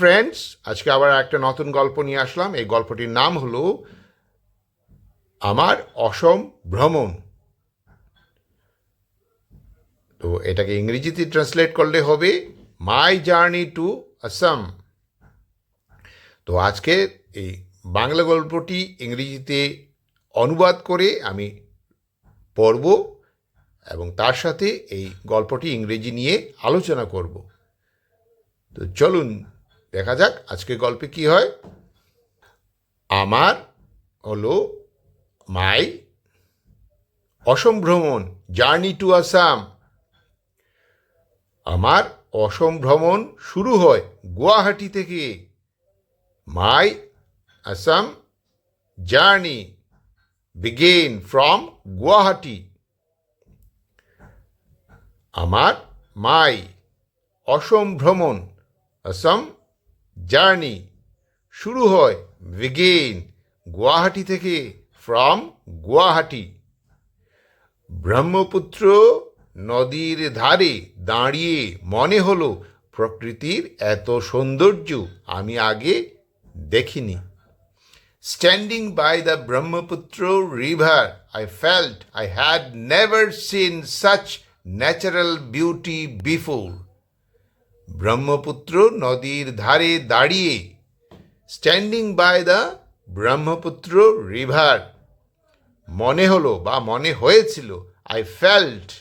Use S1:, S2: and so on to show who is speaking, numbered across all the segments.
S1: Friends আজকে আবার একটা নতুন গল্প নিয়ে আসলাম। এই গল্পটির নাম হলো আমার অসম ভ্রমণ। তো এটাকে ইংরেজিতে ট্রান্সলেট করলে হবে মাই জার্নি টু আসাম তো আজকে এই বাংলা গল্পটি ইংরেজিতে অনুবাদ করে আমি পড়ব এবং তার সাথে এই গল্পটি ইংরেজি নিয়ে আলোচনা করব। তো চলুন দেখা যাক আজকে গল্পে কি হয়। আমার হলো মাই অসম ভ্রমণ জার্নি টু আসাম। আমার অসম ভ্রমণ শুরু হয় গুয়াহাটি থেকে। My Assam journey began from Guwahati. আমার মাই অসম ভ্রমণ আসাম জার্নি শুরু হয় বিগেন গুয়াহাটি থেকে ফ্রম গুয়াহাটি। ব্রহ্মপুত্র নদীর ধারে দাঁড়িয়ে মনে হলো, প্রকৃতির এত সৌন্দর্য আমি আগে দেখিনি। Standing by the Brahmaputra river I felt I had never seen such natural beauty before Brahmaputra নদীর ধারে দাঁড়িয়ে standing by the Brahmaputra river মনে হলো বা মনে হয়েছিল আই ফেল্ট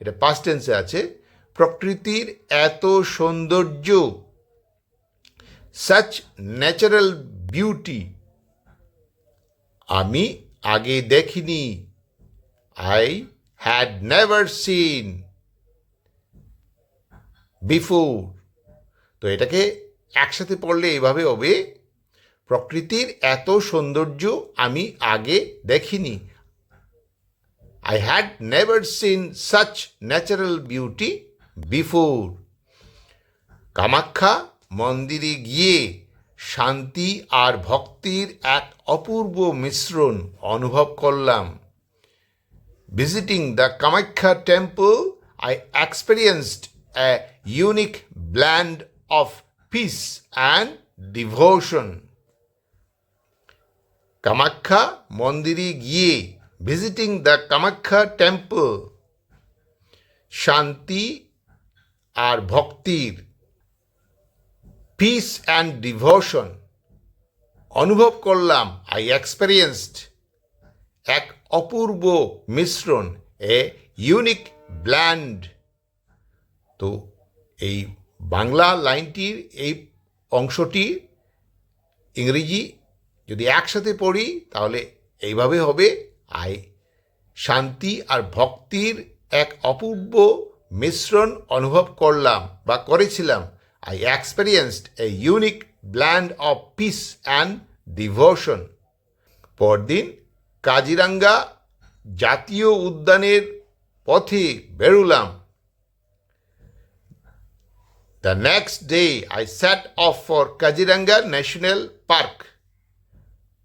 S1: এটা পাস্ট টেন্সে আছে, প্রকৃতির এত সৌন্দর্য সাচ ন্যাচারাল বিউটি আমি আগে দেখিনি I had never seen before. তো এটাকে একসাথে পড়লে এভাবে হবে, প্রকৃতির এত সৌন্দর্য আমি আগে দেখিনি। I had never seen such natural beauty before Kamakhya মন্দিরে গিয়ে শান্তি আর ভক্তির এক অপূর্ব মিশ্রণ অনুভব করলাম। Visiting the Kamakhya temple I experienced a unique blend of peace and devotion. Kamakhya মন্দিরে গিয়ে ভিজিটিং দ্য কামাখ্যা টেম্পল শান্তি আর ভক্তির পিস অ্যান্ড ডিভোশন অনুভব করলাম আই এক্সপেরিয়েন্সড এক অপূর্ব মিশ্রণ এ ইউনিক ব্ল্যান্ড তো এই বাংলা লাইনটির এই অংশটি ইংরেজি, যদি একসাথে পড়ি তাহলে এইভাবে হবে আই শান্তি আর ভক্তির এক অপূর্ব মিশ্রণ অনুভব করলাম বা করেছিলাম। I experienced a unique blend of peace and devotion পরদিন কাজিরাঙ্গা জাতীয় উদ্যানের পথে বেরুলাম। The next day I set off for Kaziranga national park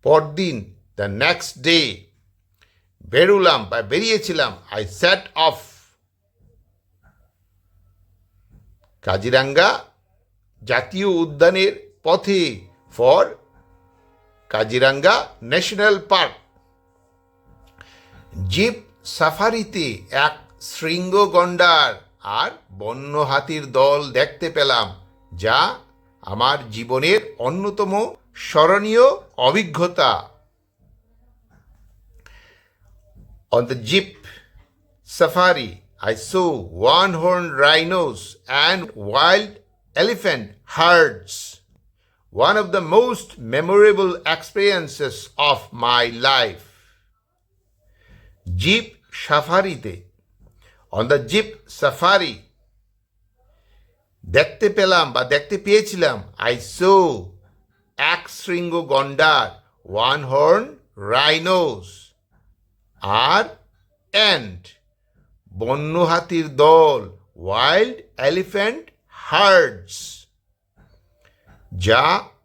S1: পরদিন দ্য নেক্সট ডে বেরুলাম বা বেরিয়েছিলাম আই স্যাট অফ কাজিরাঙ্গা জাতীয় উদ্যানের পথে for Kaziranga national park jeep সাফারিতে এক শৃঙ্গ গন্ডার আর বন্য হাতির দল দেখতে পেলাম, যা আমার জীবনের অন্যতম স্মরণীয় অভিজ্ঞতা। On the jeep safari I saw one horn rhinos and wild elephant herds one of the most memorable experiences of my life jeep সাফারিতে on the jeep safari দেখতে পেলাম বা দেখতে পেয়েছিলাম আই সো এক শৃঙ্গ গন্ডার ওয়ান হর্ন রাইনোস আর and বন্য হাতির দল ওয়াইল্ড এলিফ্যান্ট হার্ডস যা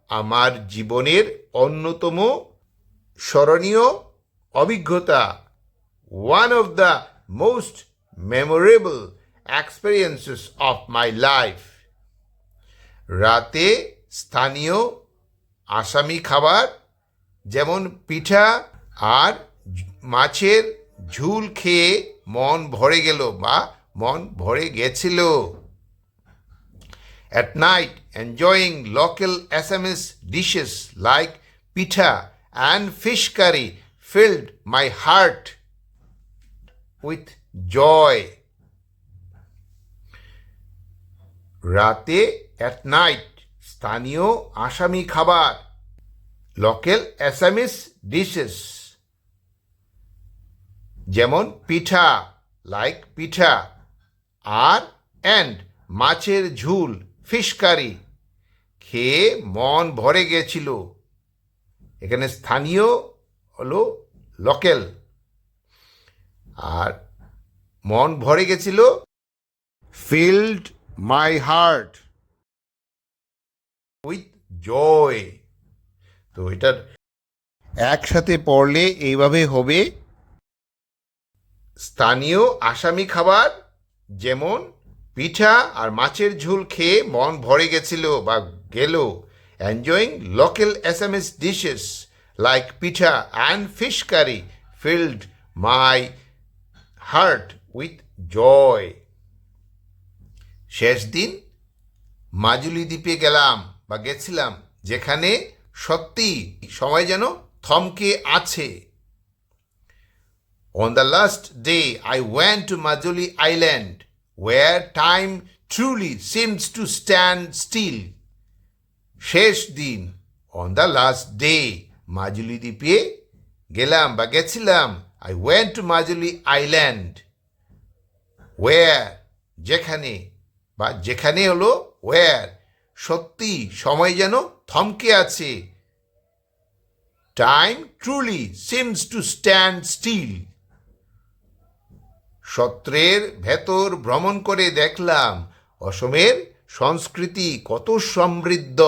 S1: আমার জীবনের অন্যতম স্মরণীয় অভিজ্ঞতা one of the most memorable experiences of my life. রাতে স্থানীয় আসামি খাবার যেমন পিঠা আর মাছের ঝুল খেয়ে মন ভরে গেল বা মন ভরে গেছিল At night, enjoying local SMS dishes like pita and fish curry filled my heart with joy. রাতে অ্যাট নাইট স্থানীয় আসামি খাবার লোকাল অ্যাসামিস ডিশেস যেমন পিঠা লাইক পিঠা, আর অ্যান্ড মাছের ঝুল ফিশ কারি খেয়ে মন ভরে গেছিল এখানে স্থানীয় হলো লোকাল আর মন ভরে গেছিল filled my heart with joy তো এটার একসাথে পড়লে এইভাবে হবে, স্থানীয় আসামি খাবার যেমন পিঠা আর মাছের ঝোল খেয়ে মন ভরে গেছিল বা গেল enjoying local as dishes like pitha and fish curry filled my heart with joy শেষ দিন মাজুলি দ্বীপে গেলাম বা গেছিলাম যেখানে সত্যি সময় যেন থমকে আছে। On the last day, I went to Majuli Island, where time truly seems to stand still. শেষ দিন on the last day Majuli দ্বীপে গেলাম বা গেছিলাম I went to Majuli island where যেখানে। বা যেখানে হলো ওয়ার সত্যি, সময় যেন থমকে আছে। Time truly seems to stand still সত্রের ভেতর ভ্রমণ করে দেখলাম অসমের সংস্কৃতি কত সমৃদ্ধ।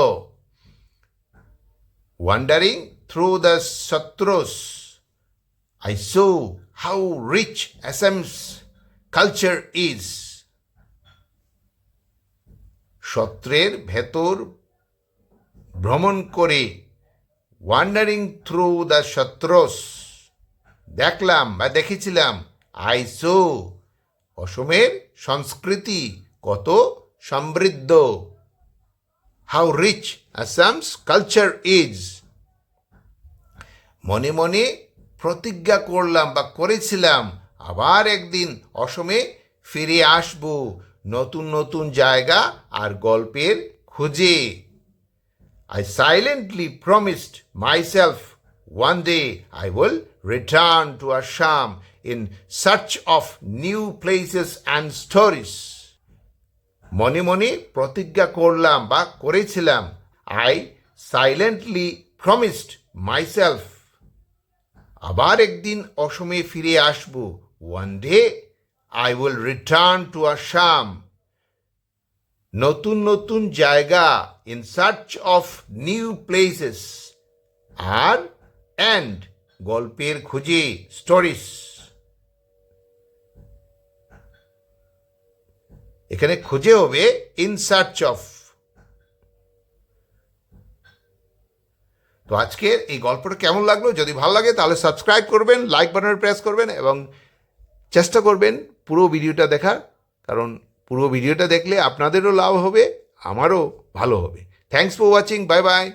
S1: Wandering through the sattras I saw how rich Assam's culture is সত্রের ভেতর ভ্রমণ করে ওয়ান্ডারিং থ্রু দ্য সত্রস দেখলাম বা দেখেছিলাম। আইসো অসমের সংস্কৃতি কত সমৃদ্ধ। How rich Assam's culture is মনে মনে প্রতিজ্ঞা করলাম বা করেছিলাম আবার একদিন অসমে ফিরে আসব নতুন নতুন জায়গা আর গল্পের খুঁজে। I silently promised myself one day I will return to Assam in search of new places and stories. মনে মনে প্রতিজ্ঞা করলাম বা করেছিলাম। আই সাইলেন্টলি প্রমিসড মাইসেলফ আবার একদিন অসমে ফিরে আসব one day I will return to Assam নতুন নতুন জায়গা in search of new places R and গল্পের খুঁজে স্টোরিজ এখানে খুঁজে হবে ইন সার্চ অফ তো আজকের এই গল্পটা কেমন লাগল? যদি ভালো লাগে, তাহলে সাবস্ক্রাইব করবেন লাইক বাটনে প্রেস করবেন, এবং চেষ্টা করবেন পুরো ভিডিওটা দেখার, কারণ পুরো ভিডিওটা দেখলে আপনাদেরও লাভ হবে, আমারও ভালো হবে। Thanks for watching bye bye